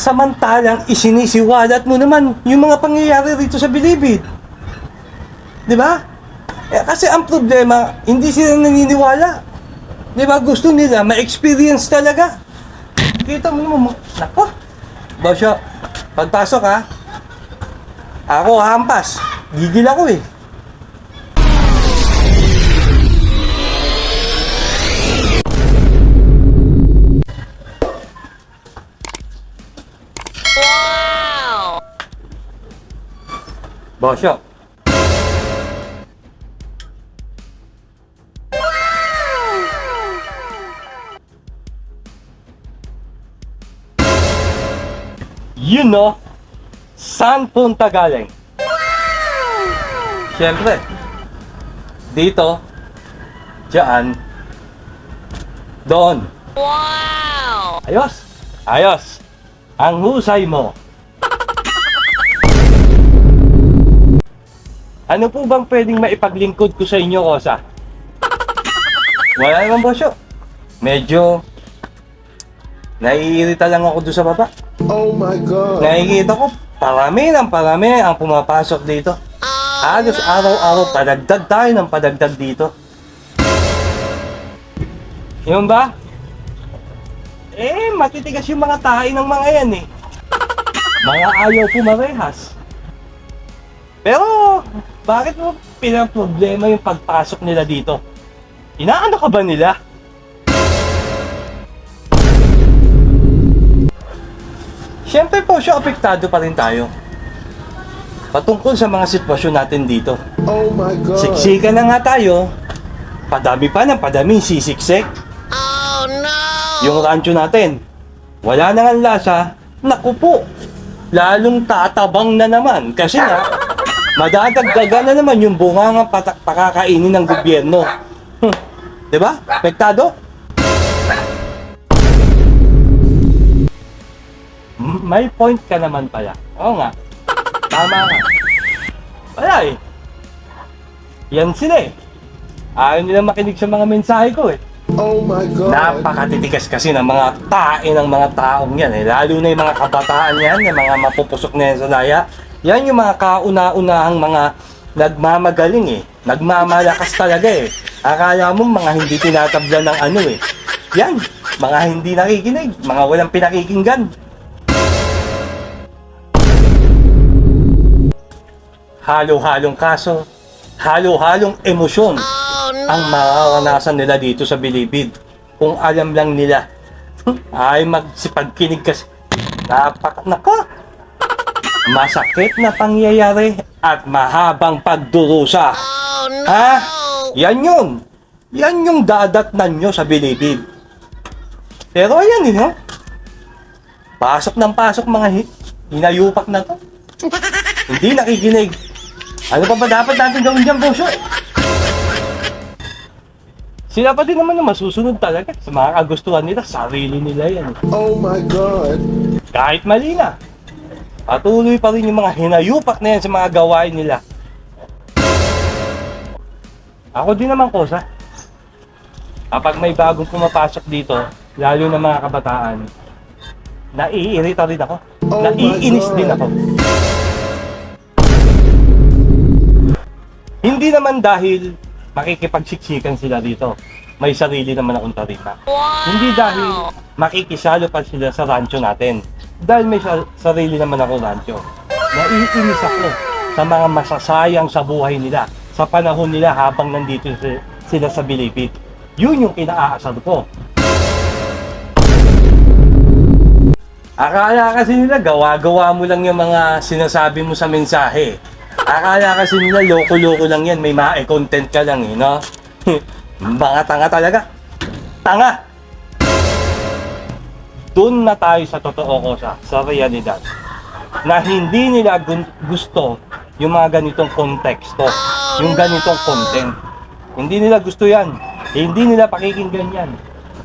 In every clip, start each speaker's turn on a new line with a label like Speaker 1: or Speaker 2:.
Speaker 1: Samantalang isinisiwalat mo naman yung mga pangyayari rito sa Bilibid. Di ba? Eh, kasi ang problema, hindi sila naniniwala. Di ba? Gusto nila ma-experience talaga. Kita mo naman, nako. Bosyo, pagpasok ha, ako hampas. Gigil ako eh. Bosyo. You know, saan punta galing? Siyempre, dito, dyan, doon.
Speaker 2: Wow!
Speaker 1: Ayos! Ayos! Ang husay mo. Ano po bang pwedeng maipaglingkod ko sa inyo, Kosa? Wala naman, Bosyo. Medyo naiirita lang ako doon sa baba.
Speaker 3: Oh my god.
Speaker 1: Nakikita ko, parami ng parami ang pumapasok dito. Halos araw-araw padagdag tayo ng padagdag dito. Yun ba? Eh, matitigas yung mga tahi ng mga yan eh. Mga ayaw pumarehas. Pero, bakit mo pinaproblema yung pagpasok nila dito? Inaano ka ba nila? Siyempre po siya, apektado pa rin tayo. Patungkol sa mga sitwasyon natin dito.
Speaker 3: Oh my god.
Speaker 1: Siksikan na nga tayo. Padami pa ng padami sisiksik.
Speaker 2: Oh no!
Speaker 1: Yung rancho natin, wala na nga lasa. Naku po, lalong tatabang na naman. Kasi nga, madadagdagan na naman yung bunga ng patak pakakainin ng gobyerno. Hmm. Di ba? Apektado? M- May point ka naman pala. Oo nga. Tama nga. Wala eh. Yan sila eh. Ayaw nila makinig sa mga mensahe ko eh.
Speaker 3: Oh my god.
Speaker 1: Napakatitigas kasi ng mga tae ng mga taong yan eh. Lalo na yung mga kabataan yan, yung mga mapupusok na yan sa daya. Yan yung mga kauna-unahang mga nagmamagaling eh. Nagmamalakas talaga eh. Akala mo mga hindi tinatabla ng ano eh. Yan, mga hindi nakikinig, mga walang pinakikinggan. Halo-halong kaso, halo-halong emosyon
Speaker 2: Oh no!
Speaker 1: ang mararanasan nila dito sa Bilibid. Kung alam lang nila, ay magsipagkinig kasi. Napak, nako! Masakit na pangyayari at mahabang pagdurusa.
Speaker 2: Oh no!
Speaker 1: Ha? Yan yun. Yan yung dadatnan nyo sa Bilibid. Pero ayan eh, no? Pasok ng pasok mga hi- hinayupak na to. Hindi nakikinig. Ano pa ba dapat natin gawin dyan, Bosyo? Sila pa din naman yung masusunod talaga sa mga kagustuhan nila. Sarili nila yan.
Speaker 3: Oh my god.
Speaker 1: Kahit mali na. Patuloy pa rin yung mga hinayupak na yan sa mga gawain nila. Ako din naman, Kosa. Kapag may bagong pumapasok dito, lalo na mga kabataan, naiirita rin ako.
Speaker 3: Oh
Speaker 1: Naiinis
Speaker 3: God.
Speaker 1: din ako. Hindi naman dahil makikipagsiksikan sila dito. May sarili naman akong tarima.
Speaker 2: Wow!
Speaker 1: Hindi dahil makikisalo pa sila sa rancho natin. Dahil may sa- sarili naman ako rancho. Naiinis ako sa mga masasayang sa buhay nila sa panahon nila habang nandito si- sila sa Bilibid. Yun yung kinaaasar ko. Akala kasi nila gawa-gawa mo lang yung mga sinasabi mo sa mensahe. Akala kasi nila loko-loko lang yan, may ma-content ka lang eh, no? mga tanga talaga. Tanga! Doon na tayo sa totoo ko sa, sa realidad. Na hindi nila gusto yung mga ganitong konteksto, yung ganitong content. Hindi nila gusto yan. Hindi nila pakikinggan yan.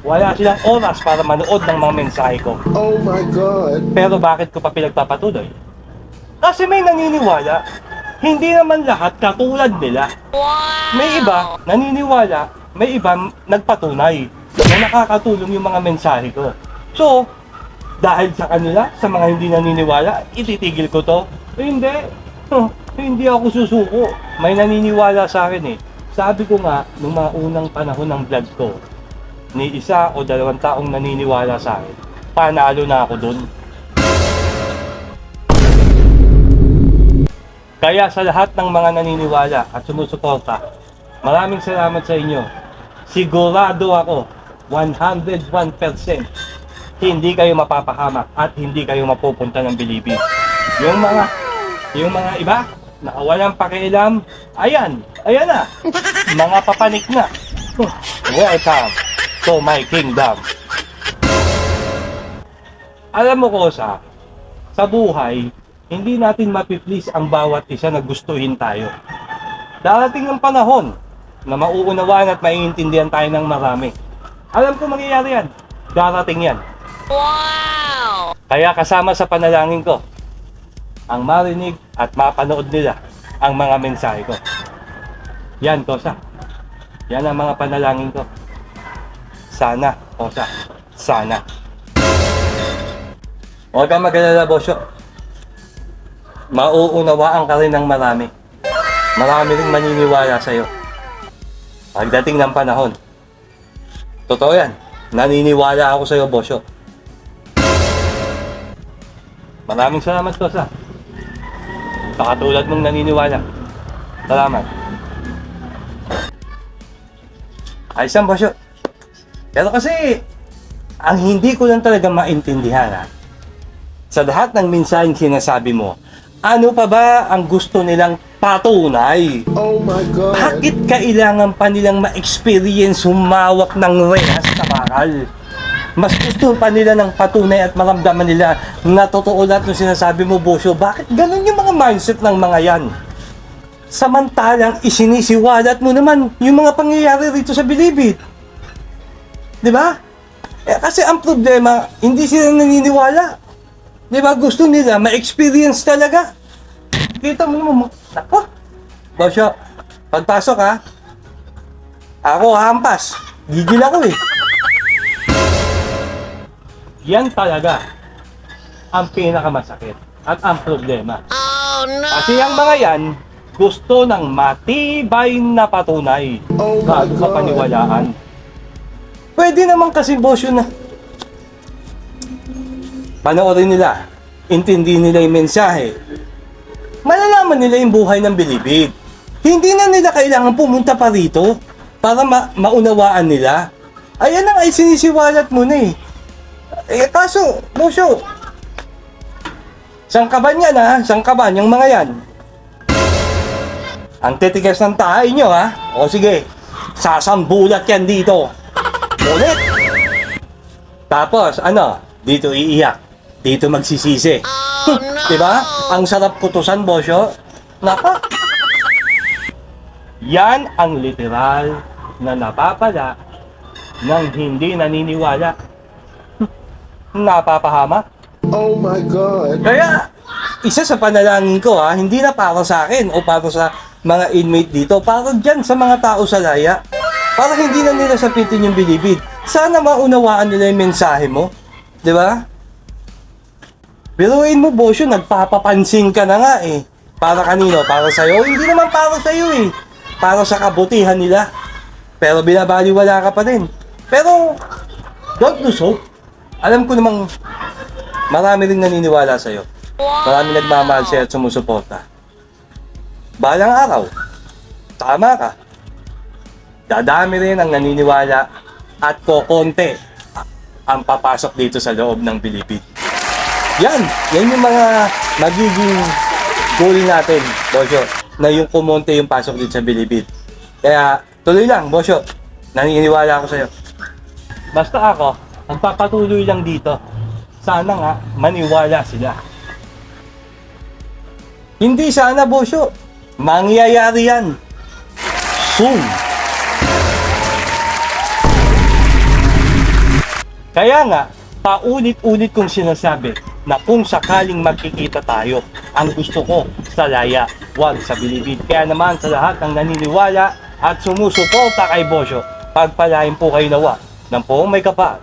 Speaker 1: Wala silang oras para manood ng mga mensahe ko.
Speaker 3: Oh my god.
Speaker 1: Pero bakit ko pa pinagpapatuloy? Kasi may naniniwala, hindi naman lahat katulad nila.
Speaker 2: Wow!
Speaker 1: May iba naniniwala, may iba nagpatunay na nakakatulong yung mga mensahe ko. So, Dahil sa kanila, sa mga hindi naniniwala, ititigil ko to? Eh, hindi. Huh, hindi ako susuko. May naniniwala sa akin eh. Sabi ko nga, nung mga unang panahon ng vlog ko, ni isa o dalawang taong naniniwala sa akin, panalo na ako dun. Kaya sa lahat ng mga naniniwala at sumusuporta, maraming salamat sa inyo. Sigurado ako, 101% hindi kayo mapapahamak at hindi kayo mapupunta ng bilibid. Yung mga, yung mga iba, na walang pakialam, ayan, ayan na, mga papanik na. Welcome to my kingdom. Alam mo ko sa, sa buhay, hindi natin mapiplease ang bawat isa na gustuhin tayo. Darating ang panahon na mauunawaan at maiintindihan tayo ng marami. Alam ko mangyayari yan. Darating yan.
Speaker 2: Wow!
Speaker 1: Kaya kasama sa panalangin ko, ang marinig at mapanood nila ang mga mensahe ko. Yan, Kosa. Yan ang mga panalangin ko. Sana, Kosa. Sana. Huwag kang mag-alala, Bosyo. Mauunawaan ka rin ng marami. Marami rin maniniwala sa'yo. Pagdating ng panahon. Totoo yan. Naniniwala ako sa'yo, Bosyo. Maraming salamat, Kosa. Sa katulad mong naniniwala. Salamat. Ayos yan, Bosyo. Pero kasi, ang hindi ko lang talaga maintindihan, ha? Sa lahat ng mensaheng sinasabi mo, ano pa ba ang gusto nilang patunay?
Speaker 3: Oh my God.
Speaker 1: Bakit kailangan pa nilang ma-experience humawak ng rehas sa bakal? Mas gusto pa nila ng patunay at maramdaman nila na totoo lahat ng sinasabi mo, Bosyo. Bakit ganun yung mga mindset ng mga yan? Samantalang isinisiwalat mo naman yung mga pangyayari rito sa Bilibid. Di ba? Eh, kasi ang problema, hindi sila naniniwala. Di ba? Gusto nila ma-experience talaga. Kita mo naman, nako. Bosyo, pagpasok ha, ako hampas. Gigil ako eh. Yan talaga ang pinakamasakit at ang problema.
Speaker 2: Oh no!
Speaker 1: Kasi ang mga yan, gusto ng matibay na patunay
Speaker 3: Oh
Speaker 1: bago ka paniwalaan. Pwede naman kasi bosyo na panoorin nila, intindi nila yung mensahe, malalaman nila yung buhay ng bilibid. Hindi na nila kailangan pumunta pa rito para ma- maunawaan nila. Ayan na nga, sinisiwalat mo na eh. Eh, kaso, Bosyo, sangkaban yan ha, sangkaban, yung mga yan. Ang titigas ng tahay nyo ha. O sige, sasambulat yan dito. Ulit. Tapos, ano, dito iiyak. Dito magsisisi.
Speaker 2: Oh no!
Speaker 1: Diba? Ang sarap kutusan, Bosyo. Naka. Yan ang literal na napapala ng hindi naniniwala. Napapahamak.
Speaker 3: Oh my God.
Speaker 1: Kaya, isa sa panalangin ko ha, hindi na para sa akin o para sa mga inmate dito, para dyan sa mga tao sa laya. Para hindi na nila sapitin yung bilibid. Sana maunawaan nila yung mensahe mo. Di ba? Biruin mo, Bosyo, nagpapapansin ka na nga eh. Para kanino? Para sa'yo? Hindi naman para sa'yo eh. Para sa kabutihan nila. Pero binabaliwala ka pa din. Pero, don't lose hope. Alam ko namang marami rin naniniwala sa'yo. Marami nagmamahal sa'yo at sumusuporta. Balang araw, tama ka. Dadami rin ang naniniwala at kokonti ang papasok dito sa loob ng Bilibid. Yan, yan yung mga magiging goal natin, Bosyo, na yung kumonte yung pasok dito sa Bilibid. Kaya, tuloy lang, Bosyo. Naniniwala ako sa'yo. Basta ako, ang papatuloy lang dito. Sana nga, maniwala sila. Hindi sana, Bosyo. Mangyayari yan. Soon. Kaya nga, paulit-ulit kong sinasabi na kung sakaling magkikita tayo, ang gusto ko sa laya, wag sa bilibid. Kaya naman sa lahat ng naniniwala at sumusuporta kay Bosyo, pagpalain po kayo nawa ng poong may kapal.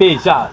Speaker 1: 陛下。